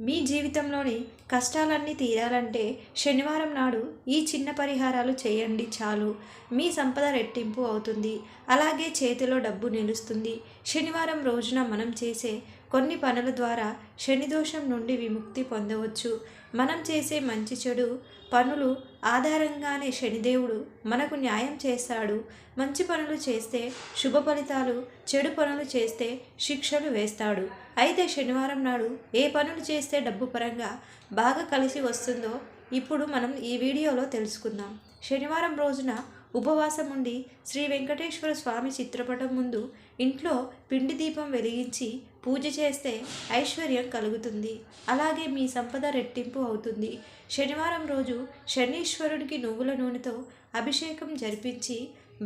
మీ జీవితంలోని కష్టాలన్నీ తీరాలంటే శనివారం నాడు ఈ చిన్న పరిహారాలు చేయండి చాలు. మీ సంపద రెట్టింపు అవుతుంది. అలాగే చేతిలో డబ్బు నిలుస్తుంది. శనివారం రోజున మనం చేసే కొన్ని పనుల ద్వారా శని దోషం నుండి విముక్తి పొందవచ్చు. మనం చేసే మంచి చెడు పనులు ఆధారంగానే శనిదేవుడు మనకు న్యాయం చేస్తాడు. మంచి పనులు చేస్తే శుభ ఫలితాలు చెడు పనులు చేస్తే శిక్షలు వేస్తాడు. అయితే శనివారం నాడు ఏ పనులు చేస్తే డబ్బు పరంగా బాగా కలిసి వస్తుందో ఇప్పుడు మనం ఈ వీడియోలో తెలుసుకుందాం. శనివారం రోజున ఉపవాసం ఉండి శ్రీ వెంకటేశ్వర స్వామి చిత్రపటం ముందు ఇంట్లో పిండి దీపం వెలిగించి పూజ చేస్తే ఐశ్వర్యం కలుగుతుంది. అలాగే మీ సంపద రెట్టింపు అవుతుంది. శనివారం రోజు శనీశ్వరుడికి నువ్వుల నూనెతో అభిషేకం జరిపించి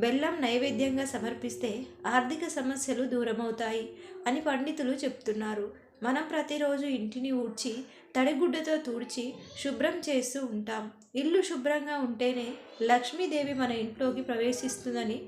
బెల్లం నైవేద్యంగా సమర్పిస్తే ఆర్థిక సమస్యలు దూరమవుతాయి అని పండితులు చెప్తున్నారు. మనం ప్రతిరోజు ఇంటిని ఊడ్చి తడిగుడ్డతో తుడిచి శుభ్రం చేస్తూ ఉంటాం. ఇల్లు శుభ్రంగా ఉంటేనే లక్ష్మీదేవి మన ఇంట్లోకి ప్రవేశిస్తుందని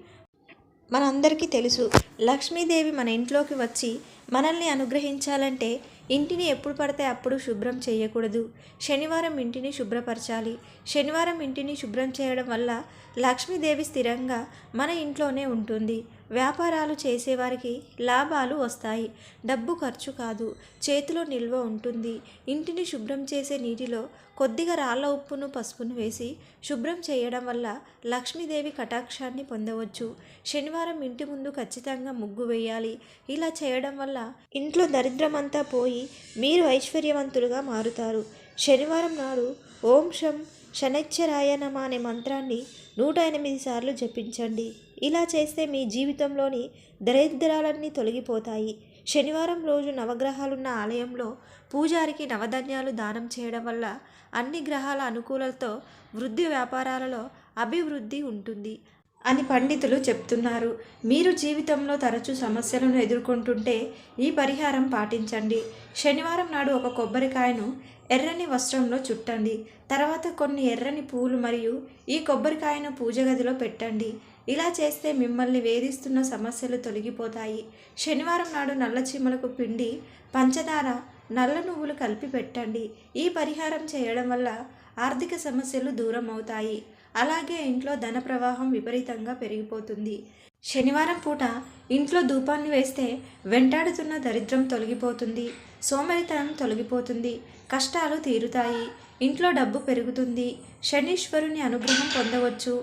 మనందరికీ తెలుసు. లక్ష్మీదేవి మన ఇంట్లోకి వచ్చి మనల్ని అనుగ్రహించాలంటే ఇంటిని ఎప్పుడు పడితే అప్పుడు శుభ్రం చేయకూడదు. శనివారం ఇంటిని శుభ్రపరచాలి. శనివారం ఇంటిని శుభ్రం చేయడం వల్ల లక్ష్మీదేవి స్థిరంగా మన ఇంట్లోనే ఉంటుంది. వ్యాపారాలు చేసేవారికి లాభాలు వస్తాయి. డబ్బు ఖర్చు కాదు. చేతిలో నిల్వ ఉంటుంది. ఇంటిని శుభ్రం చేసే నీటిలో కొద్దిగా రాళ్ళ ఉప్పును పసుపును వేసి శుభ్రం చేయడం వల్ల లక్ష్మీదేవి కటాక్షాన్ని పొందవచ్చు. శనివారం ఇంటి ముందు ఖచ్చితంగా ముగ్గు వేయాలి. ఇలా చేయడం వల్ల ఇంట్లో దరిద్రమంతా పోయి మీరు ఐశ్వర్యవంతులుగా మారుతారు. శనివారం నాడు ఓం శం శనైశ్చరాయ నమ అనే మంత్రాన్ని నూట ఎనిమిది సార్లు జపించండి. ఇలా చేస్తే మీ జీవితంలోని దరిద్రాలన్నీ తొలగిపోతాయి. శనివారం రోజు నవగ్రహాలున్న ఆలయంలో పూజారికి నవధాన్యాలు దానం చేయడం వల్ల అన్ని గ్రహాల అనుకూలతో వృద్ధి వ్యాపారాలలో అభివృద్ధి ఉంటుంది. అని పండితులు చెప్తున్నారు. మీరు జీవితంలో తరచూ సమస్యలను ఎదుర్కొంటుంటే ఈ పరిహారం పాటించండి. శనివారం నాడు ఒక కొబ్బరికాయను ఎర్రని వస్త్రంలో చుట్టండి. తర్వాత కొన్ని ఎర్రని పూలు మరియు ఈ కొబ్బరికాయను పూజ గదిలో పెట్టండి. ఇలా చేస్తే మిమ్మల్ని వేధిస్తున్న సమస్యలు తొలగిపోతాయి. శనివారం నాడు నల్ల చీమలకు పిండి పంచదార నల్ల నువ్వులు కలిపి పెట్టండి. ఈ పరిహారం చేయడం వల్ల ఆర్థిక సమస్యలు దూరం అవుతాయి అలాగే ఇంట్లో ధన ప్రవాహం విపరీతంగా పెరిగిపోతుంది. శనివారం పూట ఇంట్లో ధూపాన్ని వేస్తే వెంటాడుతున్న దరిద్రం తొలగిపోతుంది. సోమరితనం తొలగిపోతుంది. కష్టాలు తీరుతాయి. ఇంట్లో డబ్బు పెరుగుతుంది. శనీశ్వరుని అనుగ్రహం పొందవచ్చు.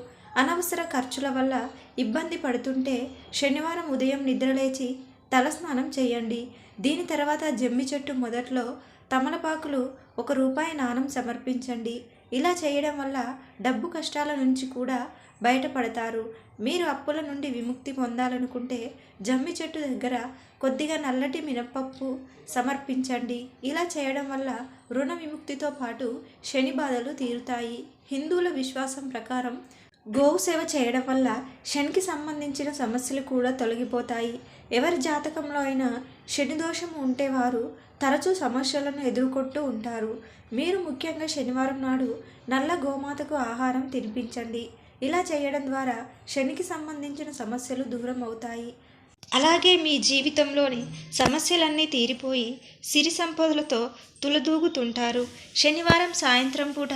అనవసర ఖర్చుల వల్ల ఇబ్బంది పడుతుంటే శనివారం ఉదయం నిద్రలేచి తలస్నానం చేయండి. దీని తర్వాత జమ్మి చెట్టు మొదట్లో తమలపాకులు ఒక రూపాయి నాణం సమర్పించండి. ఇలా చేయడం వల్ల డబ్బు కష్టాల నుంచి కూడా బయటపడతారు. మీరు అప్పుల నుండి విముక్తి పొందాలనుకుంటే జమ్మి చెట్టు దగ్గర కొద్దిగా నల్లటి మినపప్పు సమర్పించండి. ఇలా చేయడం వల్ల రుణ విముక్తితో పాటు శని బాధలు తీరుతాయి. హిందువుల విశ్వాసం ప్రకారం గోవు సేవ చేయడం వల్ల శనికి సంబంధించిన సమస్యలు కూడా తొలగిపోతాయి. ఎవరి జాతకంలో అయినా శని దోషం ఉంటే వారు తరచూ సమస్యలను ఎదుర్కొంటూ ఉంటారు. మీరు ముఖ్యంగా శనివారం నాడు నల్ల గోమాతకు ఆహారం తినిపించండి. ఇలా చేయడం ద్వారా శనికి సంబంధించిన సమస్యలు దూరం అవుతాయి. అలాగే మీ జీవితంలోని సమస్యలన్నీ తీరిపోయి సిరి సంపదలతో తులదూగుతుంటారు. శనివారం సాయంత్రం పూట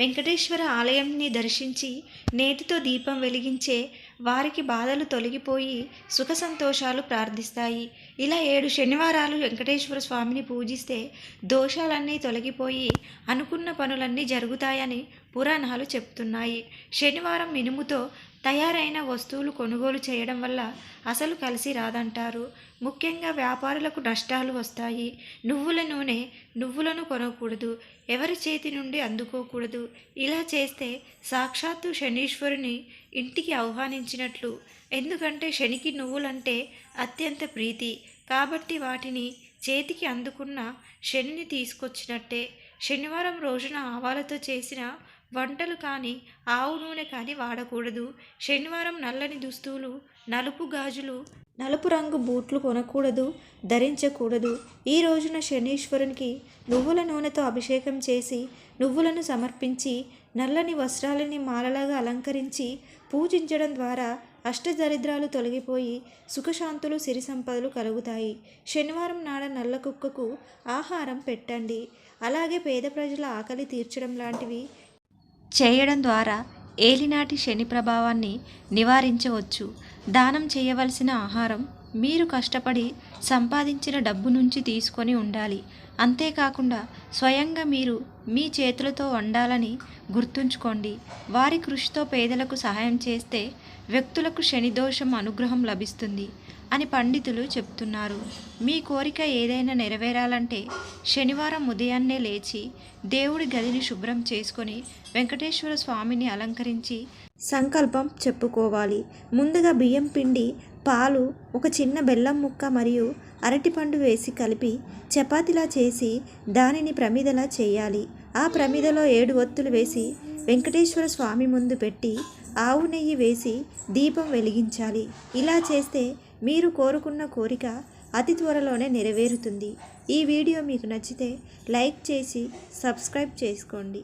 వెంకటేశ్వర ఆలయంని దర్శించి నేతితో దీపం వెలిగించే వారికి బాధలు తొలగిపోయి సుఖ సంతోషాలు ప్రార్థిస్తాయి. ఇలా ఏడు శనివారాలు వెంకటేశ్వర స్వామిని పూజిస్తే దోషాలన్నీ తొలగిపోయి అనుకున్న పనులన్నీ జరుగుతాయని పురాణాలు చెప్తున్నాయి. శనివారం మినుముతో తయారైన వస్తువులు కొనుగోలు చేయడం వల్ల అసలు కలిసి రాదంటారు. ముఖ్యంగా వ్యాపారులకు నష్టాలు వస్తాయి. నువ్వుల నూనె నువ్వులను కొనకూడదు. ఎవరి చేతి నుండి అందుకోకూడదు. ఇలా చేస్తే సాక్షాత్తు శనీశ్వరుని ఇంటికి ఆహ్వానించినట్లు. ఎందుకంటే శనికి నువ్వులంటే అత్యంత ప్రీతి. కాబట్టి వాటిని చేతికి అందుకున్న శనిని తీసుకొచ్చినట్టే. శనివారం రోజున ఆవాలతో చేసిన వంటలు కానీ ఆవు నూనె కానీ వాడకూడదు. శనివారం నల్లని దుస్తులు నలుపు గాజులు నలుపు రంగు బూట్లు కొనకూడదు ధరించకూడదు. ఈ రోజున శనీశ్వరునికి నువ్వుల నూనెతో అభిషేకం చేసి నువ్వులను సమర్పించి నల్లని వస్త్రాలని మాలలాగా అలంకరించి పూజించడం ద్వారా అష్టదరిద్రాలు తొలగిపోయి సుఖశాంతులు సిరి సంపదలు కలుగుతాయి. శనివారం నాడ నల్ల కుక్కకు ఆహారం పెట్టండి. అలాగే పేద ప్రజల ఆకలి తీర్చడం లాంటివి చేయడం ద్వారా ఏలినాటి శని ప్రభావాన్ని నివారించవచ్చు. దానం చేయవలసిన ఆహారం మీరు కష్టపడి సంపాదించిన డబ్బు నుంచి తీసుకొని ఉండాలి. అంతేకాకుండా స్వయంగా మీరు మీ చేతులతో వండాలని గుర్తుంచుకోండి. వారి కృషితో పేదలకు సహాయం చేస్తే వ్యక్తులకు శని దోషం అనుగ్రహం లభిస్తుంది. అని పండితులు చెప్తున్నారు. మీ కోరిక ఏదైనా నెరవేరాలంటే శనివారం ఉదయాన్నే లేచి దేవుడి గదిని శుభ్రం చేసుకొని వెంకటేశ్వర స్వామిని అలంకరించి సంకల్పం చెప్పుకోవాలి. ముందుగా బియ్యం పిండి పాలు ఒక చిన్న బెల్లం ముక్క మరియు అరటిపండు వేసి కలిపి చపాతీలా చేసి దానిని ప్రమిదలా చేయాలి. ఆ ప్రమిదలో ఏడు ఒత్తులు వేసి వెంకటేశ్వర స్వామి ముందు పెట్టి ఆవు నెయ్యి వేసి దీపం వెలిగించాలి. ఇలా చేస్తే మీరు కోరుకున్న కోరిక అతి త్వరలోనే నెరవేరుతుంది. ఈ వీడియో మీకు నచ్చితే లైక్ చేసి సబ్స్క్రైబ్ చేసుకోండి.